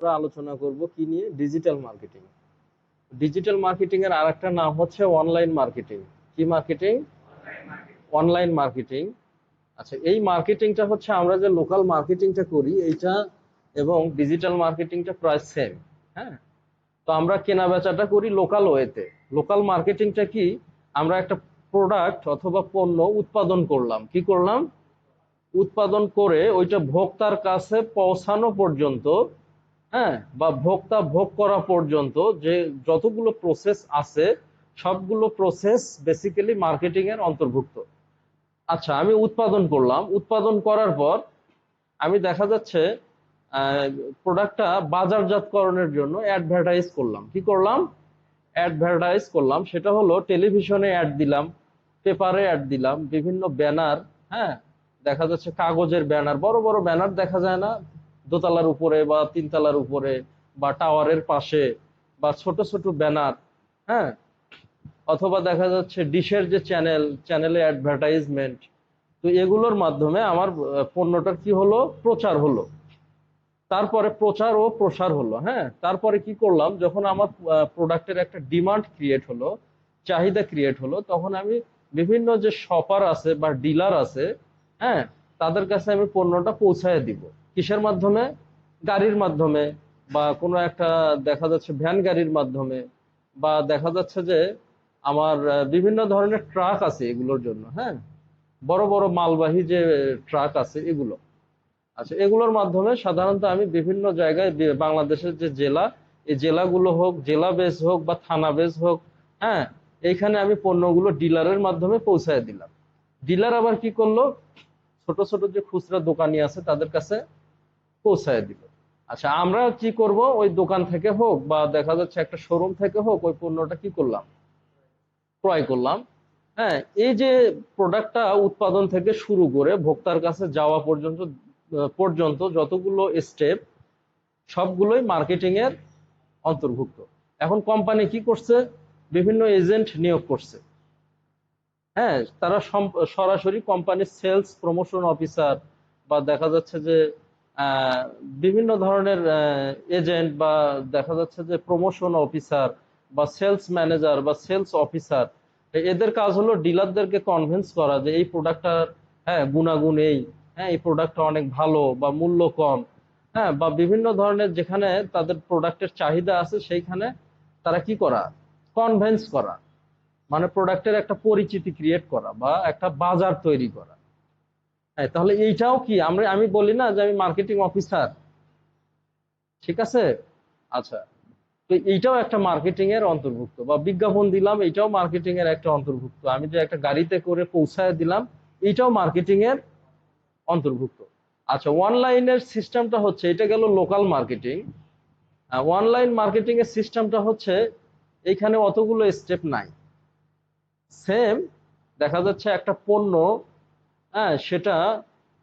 আমরা আলোচনা করব কি নিয়ে? ডিজিটাল মার্কেটিং ডিজিটাল মার্কেটিং এর আরেকটা নাম হচ্ছে অনলাইন মার্কেটিং কি মার্কেটিং অনলাইন মার্কেটিং আচ্ছা এই মার্কেটিংটা হচ্ছে আমরা যে লোকাল মার্কেটিংটা করি, এইটা এবং ডিজিটাল মার্কেটিংটা প্রায় সেম হ্যাঁ? তো আমরা কেনা বেচাটা করি লোকাল ওয়েতে লোকাল মার্কেটিংটা কি? আমরা একটা প্রোডাক্ট অথবা পণ্য উৎপাদন করলাম। কি করলাম? উৎপাদন করে ওইটা ভোক্তার কাছে পৌঁছানো পর্যন্ত হ্যাঁ বা ভোক্তা ভোগ করা পর্যন্ত যে যতগুলো প্রসেস আছে, সবগুলো প্রসেস বেসিক্যালি মার্কেটিং এর অন্তর্ভুক্ত। আচ্ছা আমি উৎপাদন করলাম। উৎপাদন করার পর আমি দেখা যাচ্ছে প্রোডাক্টটা বাজারজাতকরণের জন্য অ্যাডভার্টাইজ করলাম। কি করলাম? অ্যাডভার্টাইজ করলাম। সেটা হলো টেলিভিশনে অ্যাড দিলাম পেপারে অ্যাড দিলাম, বিভিন্ন ব্যানার হ্যাঁ দেখা যাচ্ছে কাগজের ব্যানার বড় বড় ব্যানার দেখা যায় না। দোতলার উপরে বা তিনতলার উপরে বা টাওয়ারের পাশে বা ছোট ছোট ব্যানার হ্যাঁ? অথবা দেখা যাচ্ছে ডিশের যে চ্যানেল, চ্যানেলে অ্যাডভার্টাইজমেন্ট তো এগুলোর মাধ্যমে আমার পণ্যটার কি হলো? প্রচার হলো। তারপরে প্রচার ও প্রসার হলো হ্যাঁ? তারপরে কি করলাম? যখন আমার প্রোডাক্টের একটা ডিমান্ড ক্রিয়েট হলো, চাহিদা ক্রিয়েট হলো, তখন আমি বিভিন্ন যে শপার আছে বা ডিলার আছে হ্যাঁ? তাদের কাছে আমি পণ্যটা পৌঁছায় দিব। কিসের মাধ্যমে? গাড়ির মাধ্যমে বা কোনো একটা দেখা যাচ্ছে ভ্যান গাড়ির মাধ্যমে বা দেখা যাচ্ছে যে আমার বিভিন্ন ধরনের ট্রাক আছে এগুলোর জন্য হ্যাঁ? বড় বড় মালবাহী যে ট্রাক আছে এগুলো। আচ্ছা এগুলোর মাধ্যমে সাধারণত আমি বিভিন্ন জায়গায় বাংলাদেশের যে জেলা, এই জেলাগুলো হোক, জেলা বেস হোক বা থানা বেস হোক হ্যাঁ এইখানে আমি পণ্যগুলো ডিলারের মাধ্যমে পৌঁছায় দিলাম। ডিলার আবার কি করল? ছোট ছোট যে খুচরা দোকানি আছে তাদের কাছে পৌঁছায় দিল। আচ্ছা আমরা কি করব? ওই দোকান থেকে হোক বা দেখা যাচ্ছে একটা শোরুম থেকে হোক, ওই পণ্যটা কি করলাম? ক্রয় করলাম। হ্যাঁ এই যে প্রোডাক্টটা উৎপাদন থেকে শুরু করে ভোক্তার কাছে যাওয়া পর্যন্ত পর্যন্ত যতগুলো স্টেপ সবগুলোই মার্কেটিং এর অন্তর্ভুক্ত। এখন কোম্পানি কি করছে? বিভিন্ন এজেন্ট নিয়োগ করছে। হ্যাঁ তারা সরাসরি কোম্পানির সেলস প্রমোশন অফিসার বা দেখা যাচ্ছে যে বিভিন্ন ধরনের এজেন্ট বা দেখা যাচ্ছে যে প্রমোশন অফিসার বা সেলস ম্যানেজার বা সেলস অফিসার এদের কাজ হলো ডিলারদেরকে কনভিন্স করা যে এই প্রোডাক্টটার হ্যাঁ গুণাগুণ এই হ্যাঁ এই প্রোডাক্টটা অনেক ভালো বা মূল্য কম হ্যাঁ বা বিভিন্ন ধরনের যেখানে তাদের প্রোডাক্টের চাহিদা আছে সেইখানে তারা কি করা? কনভেন্স করা মানে প্রোডাক্টের একটা পরিচিতি ক্রিয়েট করা বা একটা বাজার তৈরি করা। হ্যাঁ তাহলে এইটাও কি? আমরা, আমি বলি না যে আমি মার্কেটিং অফিসার ঠিক আছে? আচ্ছা। তো এইটাও একটা মার্কেটিং এর অন্তর্ভুক্ত। বা বিজ্ঞাপন দিলাম, এইটাও মার্কেটিং এর একটা অন্তর্ভুক্ত। আমি যে একটা গাড়িতে করে পৌঁছায় দিলাম, এইটাও মার্কেটিং এর অন্তর্ভুক্ত। আচ্ছা অনলাইনের সিস্টেমটা হচ্ছে, এটা গেল লোকাল মার্কেটিং অনলাইন মার্কেটিং এর সিস্টেমটা হচ্ছে, এইখানে অতগুলো স্টেপ নাই। সেম দেখা যাচ্ছে একটা পণ্য হ্যাঁ সেটা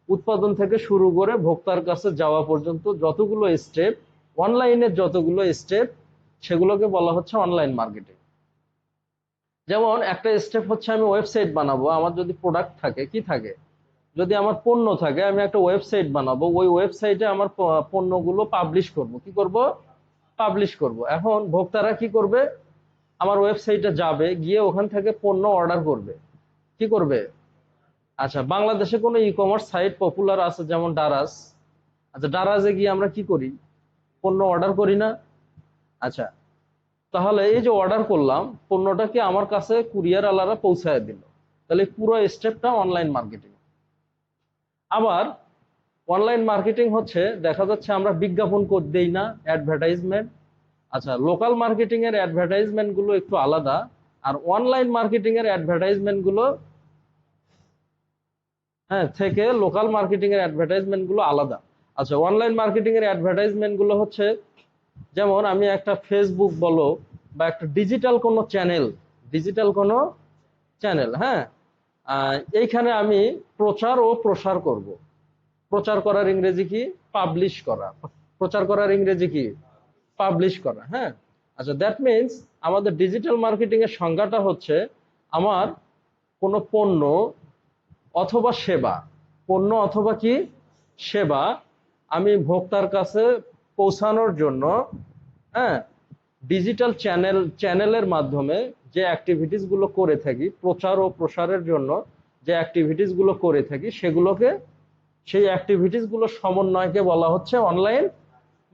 উৎপাদন থেকে শুরু করে ভোক্তার কাছে যাওয়া পর্যন্ত যতগুলো স্টেপ অনলাইনের যতগুলো স্টেপ সেগুলোকে বলা হচ্ছে অনলাইন মার্কেটিং যেমন একটা স্টেপ হচ্ছে আমি ওয়েবসাইট বানাবো, আমার যদি প্রোডাক্ট থাকে, কি থাকে? যদি আমার পণ্য থাকে, আমি একটা ওয়েবসাইট বানাবো, ওই ওয়েবসাইটে আমার পণ্যগুলো পাবলিশ করব। কি করব? পাবলিশ করব। এখন ভোক্তারা কি করবে? আমার ওয়েবসাইটে যাবে, গিয়ে ওখান থেকে পণ্য অর্ডার করবে। কি করবে? আচ্ছা বাংলাদেশে কোনো ই কমার্স সাইট পপুলার আছে যেমন ডারাস আচ্ছা ডারাজে গিয়ে আমরা কি করি? পণ্য অর্ডার করি না? আচ্ছা তাহলে এই যে অর্ডার করলাম, পণ্যটাকে আমার কাছে কুরিয়ার আলারা পৌঁছায় দিল। তাহলে পুরো স্টেপটা অনলাইন মার্কেটিং আবার অনলাইন মার্কেটিং হচ্ছে, দেখা যাচ্ছে আমরা বিজ্ঞাপন দেই না অ্যাডভার্টাইজমেন্ট আচ্ছা লোকাল মার্কেটিং এর একটু আলাদা, আর অনলাইন মার্কেটিং এর হ্যাঁ থেকে লোকাল মার্কেটিং এর অ্যাডভার্টাইজমেন্টগুলো আলাদা। আচ্ছা অনলাইন মার্কেটিং এর অ্যাডভার্টাইজমেন্টগুলো হচ্ছে, যেমন আমি একটা ফেসবুক বলো বা একটা ডিজিটাল কোনো চ্যানেল ডিজিটাল কোনো চ্যানেল হ্যাঁ? এইখানে আমি প্রচার ও প্রসার করব। প্রচার করার ইংরেজি কি? পাবলিশ করা। প্রচার করার ইংরেজি কি? পাবলিশ করা হ্যাঁ? আচ্ছা দ্যাট মিন্স আমাদের ডিজিটাল মার্কেটিং এর সংজ্ঞাটা হচ্ছে, আমার কোনো পণ্য অথবা সেবা। পণ্য অথবা কি? সেবা। আমি ভোক্তার কাছে পৌঁছানোর জন্য হ্যাঁ ডিজিটাল চ্যানেল চ্যানেলের মাধ্যমে যে অ্যাক্টিভিটিসগুলো করে থাকি, প্রচার ও প্রসারের জন্য যে অ্যাক্টিভিটিসগুলো করে থাকি, সেগুলোকে, সেই অ্যাক্টিভিটিসগুলো সমন্বয়কে বলা হচ্ছে অনলাইন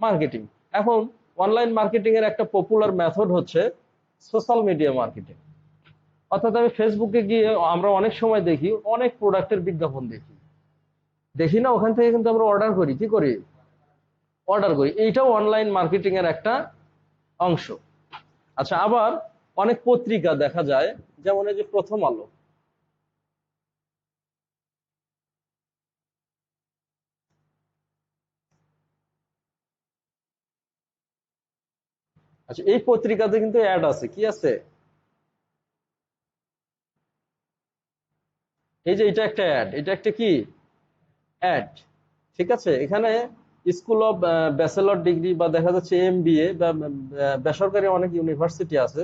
মার্কেটিং এখন অনলাইন মার্কেটিংয়ের একটা পপুলার মেথড হচ্ছে সোশ্যাল মিডিয়া মার্কেটিং অর্থাৎ আমি ফেসবুকে গিয়ে আমরা অনেক সময় দেখি, অনেক প্রোডাক্টের বিজ্ঞাপন দেখি। দেখি না, ওখান থেকে কিন্তু আমরা অর্ডার করি। কি করি? অর্ডার করি। এইটাও অনলাইন মার্কেটিং এর একটা অংশ। আচ্ছা আবার অনেক পত্রিকা দেখা যায়, যেমন এই যে প্রথম আলো। আচ্ছা এই পত্রিকাতে কিন্তু অ্যাড আছে। কি আছে? এই যে এটা একটা অ্যাড এটা একটা কি? অ্যাড ঠিক আছে, এখানে স্কুল অফ ব্যাচেলর ডিগ্রি বা দেখা যাচ্ছে এমবিএ বা বেসরকারি অনেক ইউনিভার্সিটি আছে,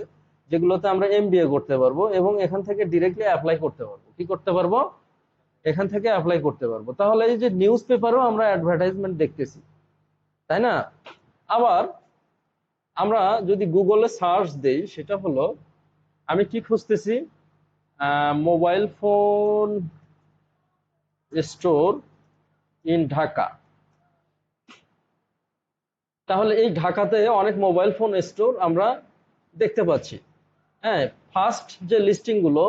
যেগুলোতে আমরা এমবিএ করতে পারব এবং এখান থেকে ডিরেক্টলি অ্যাপ্লাই করতে পারব। কি করতে পারব? এখান থেকে অ্যাপ্লাই করতে পারব। তাহলে এই যে নিউজ পেপারও আমরা অ্যাডভার্টাইজমেন্ট দেখতেছি, তাই না? আবার আমরা যদি গুগলে সার্চ দেই, সেটা হলো, আমি কি খুঁজতেছি? Mobile phone store in Dhaka তাহলে এই ঢাকাতে অনেক মোবাইল ফোন স্টোর আমরা দেখতে পাচ্ছি। হ্যাঁ ফার্স্ট যে লিস্টিংগুলো,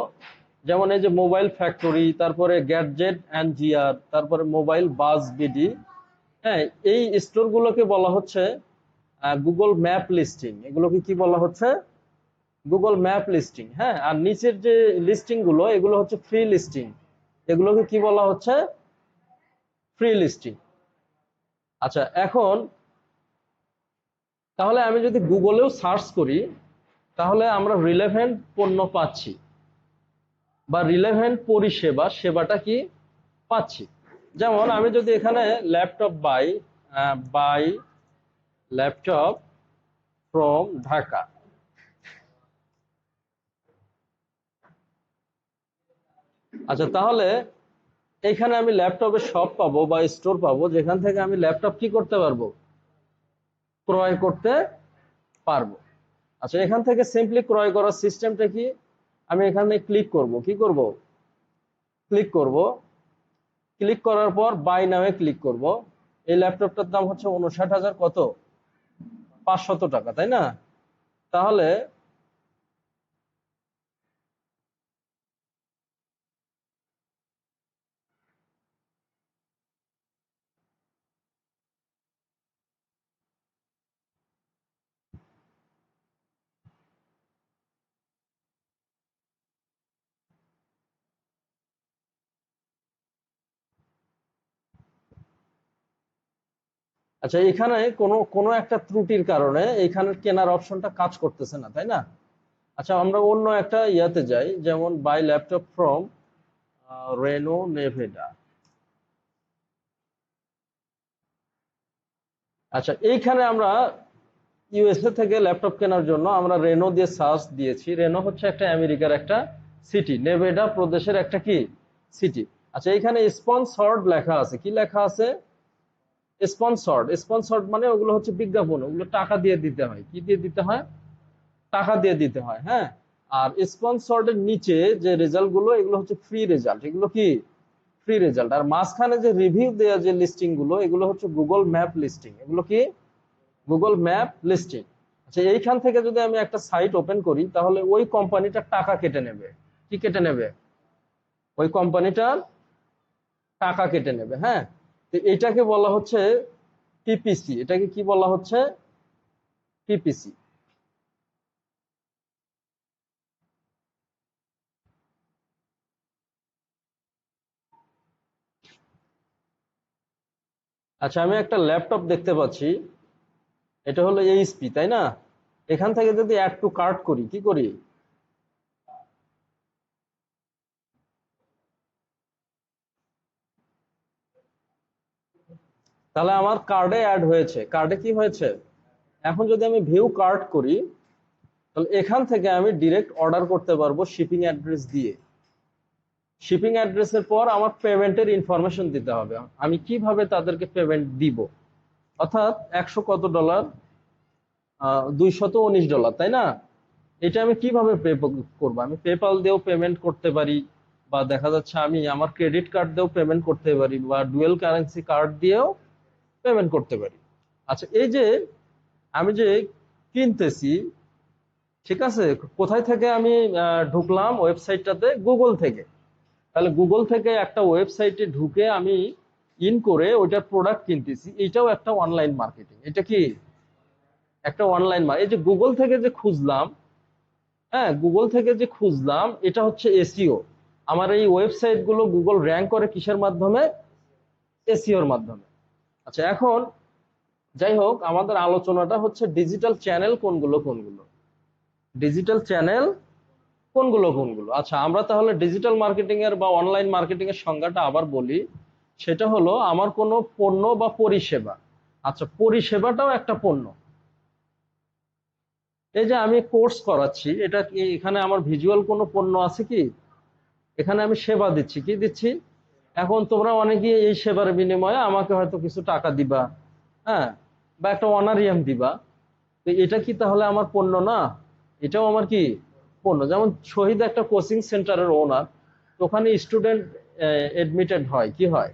যেমন এই যে মোবাইল ফ্যাক্টরি তারপরে গ্যাডজেট অ্যান্ড জিআর তারপরে মোবাইল বাস বিডি হ্যাঁ এই স্টোরগুলোকে বলা হচ্ছে গুগল ম্যাপ লিস্টিং এগুলোকে কি বলা হচ্ছে? গুগল ম্যাপ লিস্টিং হ্যাঁ? আর নিচের যে লিস্টিংগুলো, এগুলো হচ্ছে ফ্রি লিস্টিং এগুলোকে কি বলা হচ্ছে? ফ্রি লিস্টিং আচ্ছা এখন তাহলে আমি যদি গুগলেও সার্চ করি, তাহলে আমরা রিলেভেন্ট পণ্য পাচ্ছি। বা রিলেভেন্ট পরিষেবা, সেবাটা কি পাচ্ছি? যেমন আমি যদি এখানে laptop buy buy laptop from Dhaka. আচ্ছা তাহলে এখানে আমি ল্যাপটপের শপ পাবো বা স্টোর পাবো, যেখান থেকে আমি ল্যাপটপ কি করতে পারব? ক্রয় করতে পারব। আচ্ছা এখান থেকে সিম্পলি ক্রয় করার সিস্টেমটা কি? আমি এখানে ক্লিক করব। কি করব? ক্লিক করব। ক্লিক করার পর বাই নামে ক্লিক করব। এই ল্যাপটপটার দাম হচ্ছে উনষাট হাজার কত? পাঁচশত টাকা, তাই না? তাহলে আচ্ছা এখানে কোনো কোনো একটা ত্রুটির কারণে এখানের কেনার অপশনটা কাজ করতেছে না, তাই না? আচ্ছা আমরা অন্য একটা ইয়াতে যাই, যেমন buy laptop from Reno Nevada আচ্ছা এইখানে আমরা ইউএসএ থেকে ল্যাপটপ কেনার জন্য আমরা রেনো দিয়ে সার্চ দিয়েছি। রেনো হচ্ছে একটা আমেরিকার একটা সিটি নেভেডা প্রদেশের একটা কি? সিটি আচ্ছা এখানে স্পন্সর্ড লেখা আছে। কি লেখা আছে? স্পন্সর্ড স্পন্সর্ড মানে ওগুলো হচ্ছে বিজ্ঞাপন, ওগুলো টাকা দিয়ে দিতে হয়। কি দিয়ে দিতে হয়? টাকা দিয়ে দিতে হয় হ্যাঁ? আর স্পন্সর্ড এর নিচে যে রেজাল্টগুলো, এগুলো হচ্ছে ফ্রি রেজাল্ট এগুলো কি? ফ্রি রেজাল্ট আর মাঝখানে যে রিভিউ দেওয়া যে লিস্টিংগুলো, এগুলো হচ্ছে গুগল ম্যাপ লিস্টিং এগুলো কি? গুগল ম্যাপ লিস্টিং আচ্ছা এইখান থেকে যদি আমি একটা সাইট ওপেন করি, তাহলে ওই কোম্পানিটার টাকা কেটে নেবে। কি কেটে নেবে? ওই কোম্পানিটার টাকা কেটে নেবে হ্যাঁ? এটাকে বলা হচ্ছে পিপিসি এটাকে কি বলা হচ্ছে? পিপিসি আচ্ছা আমি একটা ল্যাপটপ দেখতে পাচ্ছি। এটা হলো এইচপি, তাই না? এখান থেকে যদি অ্যাড টু কার্ট করি, কি করি? তাহলে আমার কার্ডে অ্যাড হয়েছে। কার্ডে কি হয়েছে? এখন যদি আমি ভিউ কার্ড করি, তাহলে এখান থেকে আমি ডিরেক্ট অর্ডার করতে পারব শিপিং অ্যাড্রেস দিয়ে। শিপিং অ্যাড্রেসের পর আমার পেমেন্টের ইনফরমেশন দিতে হবে। আমি কীভাবে তাদেরকে পেমেন্ট দিব? অর্থাৎ একশো কত ডলার দুইশত উনিশ ডলার তাই না? এটা আমি কীভাবে পে, করব? আমি পেপাল দিয়েও পেমেন্ট করতে পারি, বা দেখা যাচ্ছে আমি আমার ক্রেডিট কার্ড দিয়েও পেমেন্ট করতে পারি, বা ডুয়েল কারেন্সি কার্ড দিয়েও পেমেন্ট করতে পারি। আচ্ছা এই যে আমি যে কিনতেছি, ঠিক আছে, কোথায় থেকে আমি ঢুকলাম ওয়েবসাইটটাতে? গুগল থেকে। তাহলে গুগল থেকে একটা ওয়েবসাইটে ঢুকে আমি ইন করে ওইটার প্রোডাক্ট কিনতেছি। এটাও একটা অনলাইন মার্কেটিং এটা কি? একটা অনলাইন এই যে গুগল থেকে যে খুঁজলাম হ্যাঁ গুগল থেকে যে খুঁজলাম, এটা হচ্ছে এসিও আমার এই ওয়েবসাইটগুলো গুগল র্যাঙ্ক করে কিসের মাধ্যমে? এসিওর মাধ্যমে। আচ্ছা এখন যাই হোক, আমাদের আলোচনাটা হচ্ছে ডিজিটাল চ্যানেল কোনগুলো কোনগুলো? ডিজিটাল চ্যানেল কোনগুলো কোনগুলো? আচ্ছা আমরা তাহলে ডিজিটাল মার্কেটিং এর বা অনলাইন মার্কেটিং এর সংজ্ঞাটা আবার বলি। সেটা হলো, আমার কোনো পণ্য বা পরিষেবা। আচ্ছা পরিষেবাটাও একটা পণ্য। এই যে আমি কোর্স করাচ্ছি, এটা এখানে আমার ভিজুয়াল কোনো পণ্য আছে কি? এখানে আমি সেবা দিচ্ছি, কি দিচ্ছি? এখন তোমরা অনেকে এই সেবার বিনিময়ে আমাকে হয়তো কিছু টাকা দিবা হ্যাঁ বা একটা অনারিয়াম দিবা। তো এটা কি তাহলে আমার পণ্য না? এটাও আমার কি পণ্য? যেমন শহীদ একটা কোচিং সেন্টারের ওনার ওখানে স্টুডেন্ট এডমিটেড হয়। কি হয়?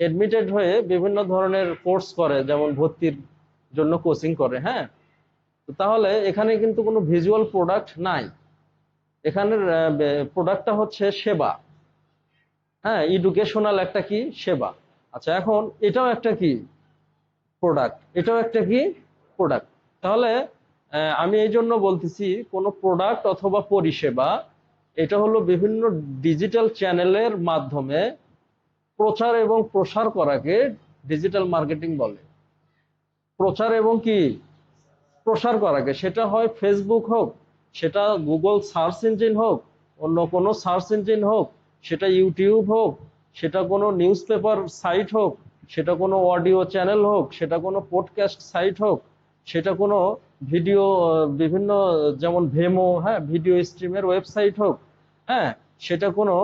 এডমিটেড হয়ে বিভিন্ন ধরনের কোর্স করে, যেমন ভর্তির জন্য কোচিং করে হ্যাঁ। তাহলে এখানে কিন্তু কোনো ভিজুয়াল প্রোডাক্ট নাই। এখানের প্রোডাক্টটা হচ্ছে সেবা। হ্যাঁ এডুকেশনাল একটা কি? সেবা। আচ্ছা এখন এটাও একটা কি? প্রোডাক্ট এটাও একটা কি? প্রোডাক্ট তাহলে আমি এই জন্য বলতেছি, কোনো প্রোডাক্ট অথবা পরিষেবা, এটা হলো বিভিন্ন ডিজিটাল চ্যানেলের মাধ্যমে প্রচার এবং প্রসার করাকে ডিজিটাল মার্কেটিং বলে। প্রচার এবং কি? প্রসার করাকে। সেটা হয় ফেসবুক হোক, সেটা গুগল সার্চ ইঞ্জিন হোক, অন্য কোনো সার্চ ইঞ্জিন হোক সেটা ইউটিউব হোক, সেটা কোনো নিউজ পেপার সাইট হোক, সেটা কোনো অডিও চ্যানেল হোক, সেটা কোনো পডকাস্ট সাইট হোক, সেটা কোনো ভিডিও বিভিন্ন, যেমন ভেমো হ্যাঁ ভিডিও স্ট্রিমের ওয়েবসাইট হোক হ্যাঁ সেটা কোনো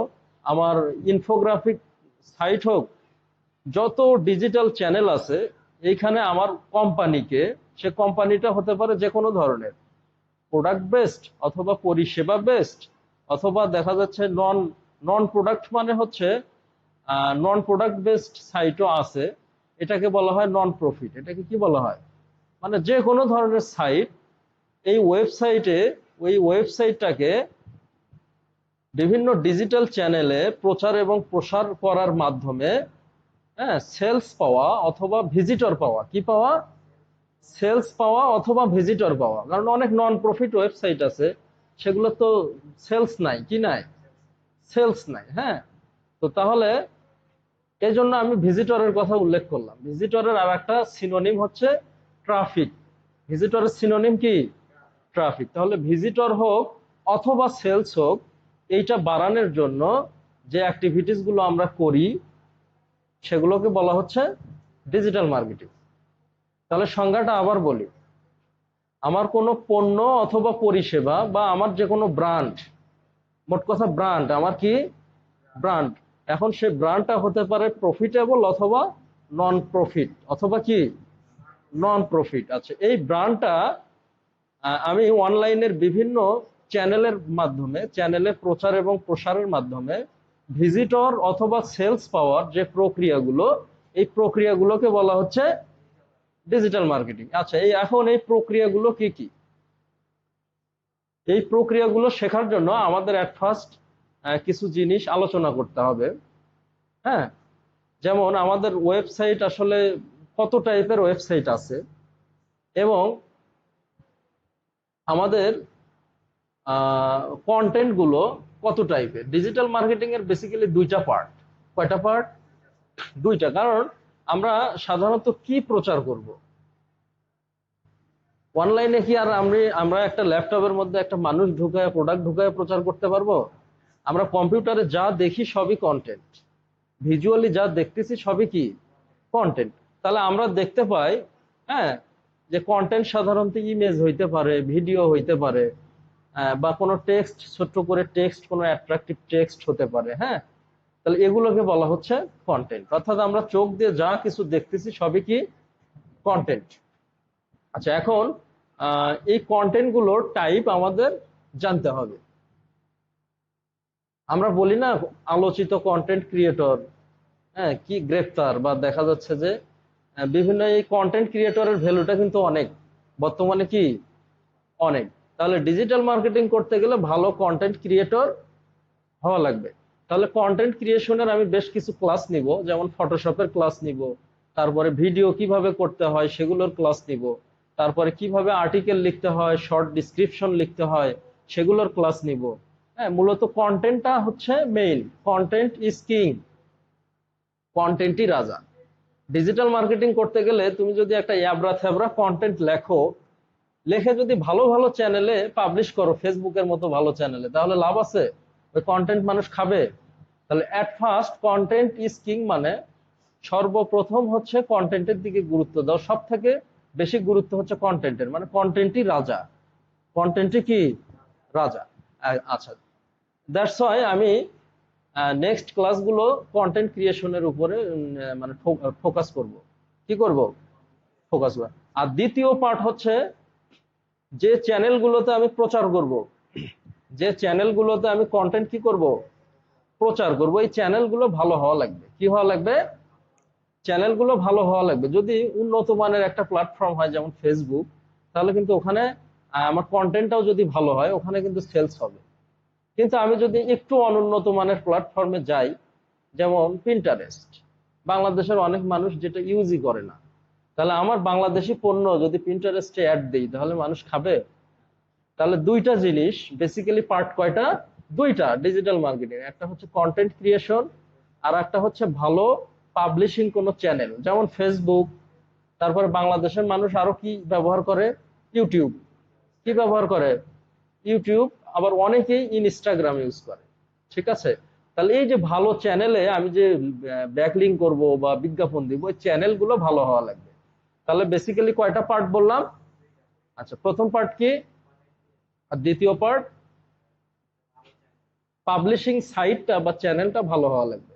আমার ইনফোগ্রাফিক সাইট হোক, যত ডিজিটাল চ্যানেল আছে, এইখানে আমার কোম্পানিকে সে কোম্পানিটা হতে পারে যে কোনো ধরনের প্রোডাক্ট বেসড অথবা পরিষেবা বেসড অথবা দেখা যাচ্ছে নন নন প্রোডাক্ট মানে হচ্ছে নন প্রোডাক্ট বেসড সাইটও আছে। এটাকে বলা হয় নন প্রফিট এটাকে কি বলা হয়? মানে যে কোনো ধরনের সাইট এই ওয়েবসাইটে ওই ওয়েবসাইটটাকে বিভিন্ন ডিজিটাল চ্যানেলে প্রচার এবং প্রসার করার মাধ্যমে হ্যাঁ সেলস পাওয়া অথবা ভিজিটর পাওয়া। কি পাওয়া? সেলস পাওয়া অথবা ভিজিটর পাওয়া। কারণ অনেক নন প্রফিট ওয়েবসাইট আছে, সেগুলো তো সেলস নাই, কি নাই? সেলস নাই হ্যাঁ? তো তাহলে এই জন্য আমি ভিজিটরের কথা উল্লেখ করলাম। ভিজিটরের আর একটা সিনোনিম হচ্ছে ট্রাফিক। ভিজিটরের সিনোনিম কি? ট্রাফিক। তাহলে ভিজিটর হোক অথবা সেলস হোক, এইটা বাড়ানোর জন্য যে অ্যাক্টিভিটিসগুলো আমরা করি, সেগুলোকে বলা হচ্ছে ডিজিটাল মার্কেটিং তাহলে সংজ্ঞাটা আবার বলি। আমার কোনো পণ্য অথবা পরিষেবা বা আমার যে কোনো ব্র্যান্ড মোট কথা ব্র্যান্ড আমার কি ব্র্যান্ড এখন সে ব্র্যান্ডটা হতে পারে প্রফিটেবল অথবা নন প্রফিট অথবা কি? নন প্রফিট আচ্ছা এই ব্র্যান্ডটা আমি অনলাইনের বিভিন্ন চ্যানেলের মাধ্যমে চ্যানেলে প্রচার এবং প্রসারের মাধ্যমে ভিজিটর অথবা সেলস পাওয়ার যে প্রক্রিয়াগুলো, এই প্রক্রিয়াগুলোকে বলা হচ্ছে ডিজিটাল মার্কেটিং আচ্ছা এই এখন এই প্রক্রিয়াগুলো কি কি? এই প্রক্রিয়াগুলো শেখার জন্য আমাদের অ্যাট ফার্স্ট কিছু জিনিস আলোচনা করতে হবে। হ্যাঁ? যেমন আমাদের ওয়েবসাইট আসলে কত টাইপের ওয়েবসাইট আছে এবং আমাদের কন্টেন্টগুলো কত টাইপের ডিজিটাল মার্কেটিং এর বেসিক্যালি দুইটা পার্ট কয়টা পার্ট দুইটা। কারণ আমরা সাধারণত কি প্রচার করব? অনলাইনে কি আর আমি আমরা একটা ল্যাপটপের মধ্যে একটা মানুষ ঢুকায় প্রোডাক্ট ঢুকায় প্রচার করতে পারব? আমরা কম্পিউটারে যা দেখি সবই কন্টেন্ট ভিজুয়ালি যা দেখতেছি সবই কি? কন্টেন্ট তাহলে আমরা দেখতে পাই হ্যাঁ যে কন্টেন্ট সাধারণত ইমেজ হইতে পারে ভিডিও হইতে পারে আহ, বা কোনো টেক্সট ছোট্ট করে টেক্সট কোনো অ্যাট্রাকটিভ টেক্সট হতে পারে হ্যাঁ? তাহলে এগুলোকে বলা হচ্ছে কন্টেন্ট অর্থাৎ আমরা চোখ দিয়ে যা কিছু দেখতেছি সবই কি? কন্টেন্ট আচ্ছা এখন এই কন্টেন্টগুলোর টাইপ আমাদের জানতে হবে। আমরা বলি না আলোচিত কন্টেন্ট ক্রিয়েটর হ্যাঁ কি গ্রেফতার বা দেখা যাচ্ছে যে বিভিন্ন এই কন্টেন্ট ক্রিয়েটরের ভ্যালুটা কিন্তু অনেক। বর্তমানে কি? অনেক। তাহলে ডিজিটাল মার্কেটিং করতে গেলে ভালো কন্টেন্ট ক্রিয়েটর হওয়া লাগবে। তাহলে কন্টেন্ট ক্রিয়েশনের আমি বেশ কিছু ক্লাস নিব, যেমন ফটোশপের ক্লাস নিব, তারপরে ভিডিও কীভাবে করতে হয় সেগুলোর ক্লাস নিব। তারপরে কীভাবে আর্টিকেল লিখতে হয় শর্ট ডিসক্রিপশন লিখতে হয়, সেগুলোর ক্লাস নিব। হ্যাঁ মূলত কন্টেন্টটা হচ্ছে মেইন কন্টেন্ট ইজ কিং কন্টেন্টই রাজা। ডিজিটাল মার্কেটিং করতে গেলে তুমি যদি একটা অ্যাবরা থ্যাবরা কন্টেন্ট লেখো, লেখে যদি ভালো ভালো চ্যানেলে পাবলিশ করো ফেসবুকের মতো ভালো চ্যানেলে তাহলে লাভ আছে? ওই কন্টেন্ট মানুষ খাবে। তাহলে at first content is king মানে সর্বপ্রথম হচ্ছে কন্টেন্টের দিকে গুরুত্ব দাও। সব থেকে বেশি গুরুত্ব হচ্ছে কন্টেন্টের মানে কন্টেন্টই রাজা। কন্টেন্টই কি? রাজা। আচ্ছা। দ্যাটস ওয়াই আমি নেক্সট ক্লাসগুলো কন্টেন্ট ক্রিয়েশনের উপরে মানে ফোকাস করব। কি করব? ফোকাস করব। আর দ্বিতীয় পার্ট হচ্ছে যে চ্যানেলগুলোতে আমি প্রচার করব। যে চ্যানেলগুলোতে আমি কন্টেন্ট কি করব? প্রচার করব। এই চ্যানেলগুলো ভালো হওয়া লাগবে। কি হওয়া লাগবে? চ্যানেলগুলো ভালো হওয়া লাগবে। যদি উন্নত মানের একটা প্ল্যাটফর্ম হয়, যেমন ফেসবুক তাহলে কিন্তু ওখানে আমার কন্টেন্টটাও যদি ভালো হয়, ওখানে কিন্তু সেলস হবে। কিন্তু আমি যদি একটু অনুন্নত মানের প্ল্যাটফর্মে যাই, যেমন পিন্টারেস্ট বাংলাদেশের অনেক মানুষ যেটা ইউজই করে না। তাহলে আমার বাংলাদেশি পণ্য যদি পিন্টারেস্টে অ্যাড দিই, তাহলে মানুষ খাবে? তাহলে দুইটা জিনিস বেসিক্যালি পার্ট কয়টা? দুইটা ডিজিটাল মার্কেটিং একটা হচ্ছে কন্টেন্ট ক্রিয়েশন আর একটা হচ্ছে ভালো পাবলিশিং কোনো চ্যানেল যেমন ফেসবুক তারপরে বাংলাদেশের মানুষ আরও কি ব্যবহার করে? ইউটিউব কি ব্যবহার করে? ইউটিউব আবার অনেকেই ইনস্টাগ্রাম ইউজ করে। ঠিক আছে? তাহলে এই যে ভালো চ্যানেলে আমি যে ব্যাকলিং করব বা বিজ্ঞাপন দিব ওই চ্যানেলগুলো ভালো হওয়া লাগবে। তাহলে বেসিক্যালি কয়টা পার্ট বললাম? আচ্ছা প্রথম পার্ট কি? আর দ্বিতীয় পার্ট পাবলিশিং সাইটটা বা চ্যানেলটা ভালো হওয়া লাগবে।